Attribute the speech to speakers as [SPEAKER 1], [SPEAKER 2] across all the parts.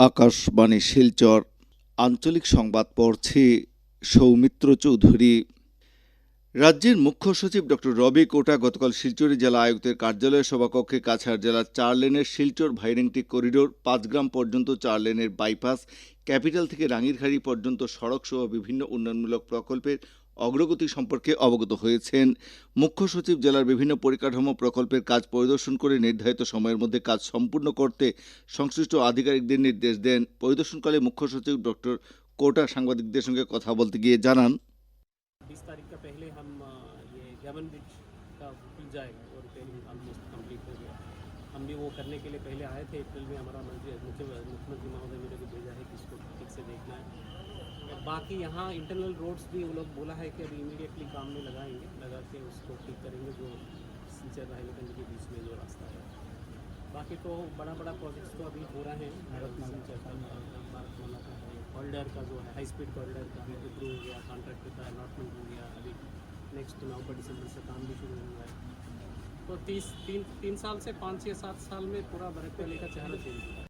[SPEAKER 1] আকাশবাণী শিলচর আঞ্চলিক সংবাদ পড়ছি সৌমিত্র চৌধুরী। রাজ্যের মুখ্য সচিব ডক্টর রবি কোটা গতকাল শিলচরে জেলা আয়ুক্তের কার্যালয় সভাকক্ষে কাছাড় জেলার চার লেনের শিলচর ভাইরেংটি করিডোর পাঁচগ্রাম পর্যন্ত চার লেনের বাইপাস, ক্যাপিটাল থেকে রাঙিরখাড়ি পর্যন্ত সড়ক সহ বিভিন্ন উন্নয়নমূলক প্রকল্পের অগ্রগতি সম্পর্কে অবগত হয়েছেন মুখ্য সচিব জেলার বিভিন্ন পরিকাঠামো প্রকল্পের কাজ পরিদর্শন করে নির্ধারিত সময়ের মধ্যে কাজ সম্পূর্ণ করতে সংশ্লিষ্ট আধিকারিকদের নির্দেশ দেন পরিদর্শনকালে মুখ্য সচিব ডক্টর কোটা সাংবাদিকদের সঙ্গে কথা বলতে গিয়ে জানান
[SPEAKER 2] बीस तारीख का पहले हम अ, ये गैवन ब्रिज का खुल जाएगा और रिपेयरिंग ऑलमोस्ट कंप्लीट हो गया हम भी वो करने के लिए पहले आए थे अप्रैल में हमारा मंत्री मुख्य मुख्यमंत्री महोदय मेरे को भेजा है कि इसको ठीक से देखना है और बाकी यहाँ इंटरनल रोड्स भी वो लोग बोला है कि अभी इमीडिएटली काम में लगाएँगे, लगा के उसको ठीक करेंगे जो सिंचर राहिलगंज के बीच में जो रास्ता है। बाकी तो बड़ा बड़ा प्रोजेक्ट्स तो अभी हो रहे हैं। भारतमाला भारतमाला का है। कॉरिडोर का जो है हाई स्पीड कॉरिडर का भी अप्रूव हो गया कॉन्ट्रैक्ट का अलॉटमेंट हो गया। अभी नेक्स्ट नवंबर, दिसंबर से काम भी शुरू हुआ है। तो तीस, तीन तीन साल से पाँच छः सात साल में पूरा बरकपल्ली का चेहरा चेंज हुआ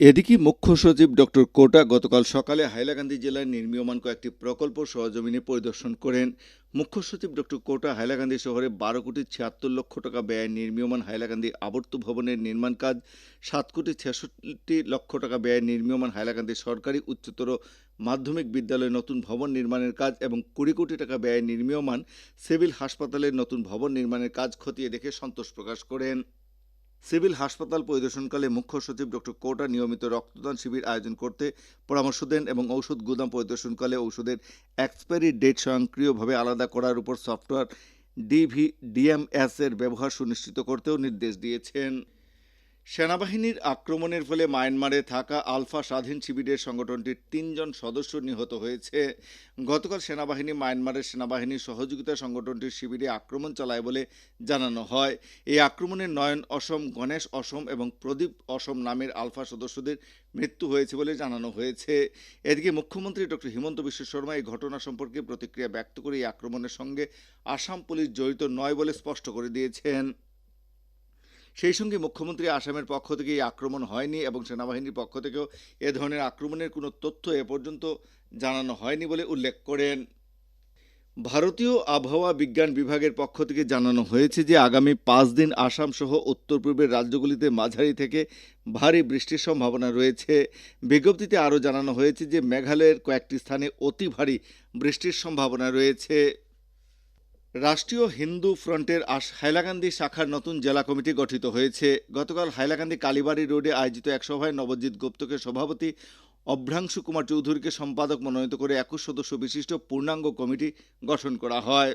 [SPEAKER 1] এদিকে মুখ্য সচিব ডক্টর কোটা গতকাল সকালে হাইলাকান্দি জেলায় নির্মীয়মান কয়েকটি প্রকল্প সহজমিনে পরিদর্শন করেন। মুখ্য সচিব ডক্টর কোটা হাইলাকান্দি শহরে বারো কোটি ছিয়াত্তর লক্ষ টাকা ব্যয়ে নির্মীয়মান হাইলাকান্দি আবর্ত ভবনের নির্মাণ কাজ, সাত কোটি ছেষট্টি লক্ষ টাকা ব্যয়ে নির্মীয়মান হাইলাকান্দি সরকারি উচ্চতর মাধ্যমিক বিদ্যালয়ে নতুন ভবন নির্মাণের কাজ এবং কুড়ি কোটি টাকা ব্যয়ে নির্মীয়মান সিভিল হাসপাতালের নতুন ভবন নির্মাণের কাজ খতিয়ে দেখে সন্তোষ প্রকাশ করেন। সিভিল হাসপাতাল পরিদর্শনকালে মুখ্য সচিব ডক্টর কোটা নিয়মিত রক্তদান শিবির আয়োজন করতে পরামর্শ দেন এবং ঔষধ গুদাম পরিদর্শনকালে ঔষধের এক্সপায়ারি ডেট স্বয়ংক্রিয়ভাবে আলাদা করার উপর সফটওয়্যার ডিভি ডিএমএস এর ব্যবহার সুনিশ্চিত করতেও নির্দেশ দিয়েছেন। সেনাবাহিনীর আক্রমণের ফলে মায়ানমারে থাকা আলফা স্বাধীন শিবিরের সংগঠনটির তিনজন সদস্য নিহত হয়েছে। গতকাল সেনাবাহিনী মায়ানমারের সেনাবাহিনীর সহযোগিতা সংগঠনটির শিবিরে আক্রমণ চালায় বলে জানানো হয়। এই আক্রমণে নয়ন অসম, গণেশ অসম এবং প্রদীপ অসম নামের আলফা সদস্যদের মৃত্যু হয়েছে বলে জানানো হয়েছে। এদিকে মুখ্যমন্ত্রী ডক্টর হিমন্ত বিশ্ব শর্মা এই ঘটনা সম্পর্কে প্রতিক্রিয়া ব্যক্ত করে এই আক্রমণের সঙ্গে আসাম পুলিশ জড়িত নয় বলে স্পষ্ট করে দিয়েছেন। সেই সঙ্গে মুখ্যমন্ত্রী আসামের পক্ষ থেকে এই আক্রমণ হয়নি এবং সেনাবাহিনীর পক্ষ থেকেও এ ধরনের আক্রমণের কোনো তথ্য এ পর্যন্ত জানানো হয়নি বলে উল্লেখ করেন। ভারতীয় আবহাওয়া বিজ্ঞান বিভাগের পক্ষ থেকে জানানো হয়েছে যে আগামী পাঁচ দিন আসাম সহ উত্তর পূর্বের রাজ্যগুলিতে মাঝারি থেকে ভারী বৃষ্টির সম্ভাবনা রয়েছে। বিজ্ঞপ্তিতে আরও জানানো হয়েছে যে মেঘালয়ের কয়েকটি স্থানে অতি ভারী বৃষ্টির সম্ভাবনা রয়েছে। রাষ্ট্রীয় হিন্দু ফ্রন্টের আস হাইলাকান্দি শাখার নতুন জেলা কমিটি গঠিত হয়েছে। গতকাল হাইলাকান্দি কালীবাড়ি রোডে আয়োজিত এক সভায় নবজিৎ গুপ্তকে সভাপতি অভ্রাংশু কুমার চৌধুরীকে সম্পাদক মনোনীত করে একুশ সদস্য বিশিষ্ট পূর্ণাঙ্গ কমিটি গঠন করা হয়।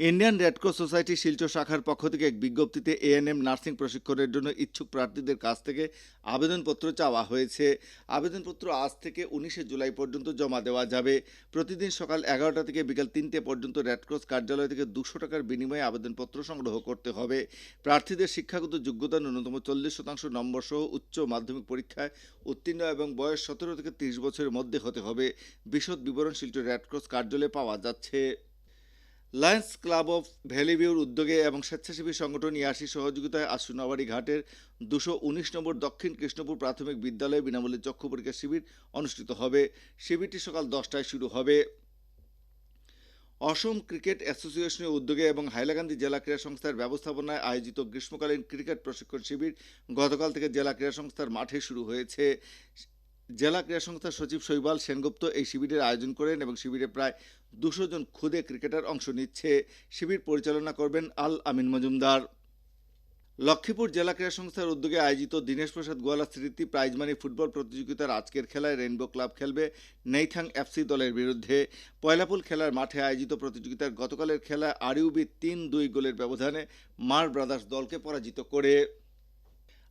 [SPEAKER 1] ইন্ডিয়ান রেডক্রস সোসাইটি শিলচর শাখার পক্ষ থেকে এক বিজ্ঞপ্তিতে এএনএম নার্সিং প্রশিক্ষণের জন্য ইচ্ছুক প্রার্থীদের কাছ থেকে আবেদনপত্র চাওয়া হয়েছে। আবেদনপত্র আজ থেকে উনিশে জুলাই পর্যন্ত জমা দেওয়া যাবে। প্রতিদিন সকাল এগারোটা থেকে বিকাল তিনটে পর্যন্ত রেডক্রস কার্যালয় থেকে দুশো টাকার বিনিময়ে আবেদনপত্র সংগ্রহ করতে হবে। প্রার্থীদের শিক্ষাগত যোগ্যতা ন্যূনতম চল্লিশ শতাংশ নম্বর সহ উচ্চ মাধ্যমিক পরীক্ষায় উত্তীর্ণ এবং বয়স সতেরো থেকে তিরিশ বছরের মধ্যে হতে হবে। বিশদ বিবরণ শিলচর রেডক্রস কার্যালয়ে পাওয়া যাচ্ছে। লায়ন্স ক্লাব অফ ভ্যালিভিউর উদ্যোগে এবং স্বেচ্ছাসেবী সংগঠন ইয়াসি সহযোগিতায় আজ সোনাবাড়ি ঘাটের দুশো উনিশ নম্বর দক্ষিণ কৃষ্ণপুর প্রাথমিক বিদ্যালয়ে বিনামূল্যে চক্ষু পরীক্ষা শিবির অনুষ্ঠিত হবে। শিবিরটি সকাল দশটায় শুরু হবে। অসম ক্রিকেট অ্যাসোসিয়েশনের উদ্যোগে এবং হাইলাকান্দি জেলা ক্রীড়া সংস্থার ব্যবস্থাপনায় আয়োজিত গ্রীষ্মকালীন ক্রিকেট প্রশিক্ষণ শিবির গতকাল থেকে জেলা ক্রীড়া সংস্থার মাঠে শুরু হয়েছে। জেলা ক্রীড়া সংস্থার সচিব শৈবাল সেনগুপ্ত এই শিবিরের আয়োজন করেন এবং শিবিরে প্রায় দুশো জন খুদে ক্রিকেটার অংশ নিচ্ছে। শিবির পরিচালনা করবেন আল আমিন মজুমদার। লক্ষ্মীপুর জেলা ক্রীড়া সংস্থার উদ্যোগে আয়োজিত দীনেশ প্রসাদ গোয়ালা স্মৃতি প্রাইজ মানি ফুটবল প্রতিযোগিতার আজকের খেলায় রেইনবো ক্লাব খেলবে নেইথাং এফসি দলের বিরুদ্ধে। পয়লাপুল খেলার মাঠে আয়োজিত প্রতিযোগিতার গতকালের খেলায় আরিউবি তিন দুই গোলের ব্যবধানে মার ব্রাদার্স দলকে পরাজিত করে।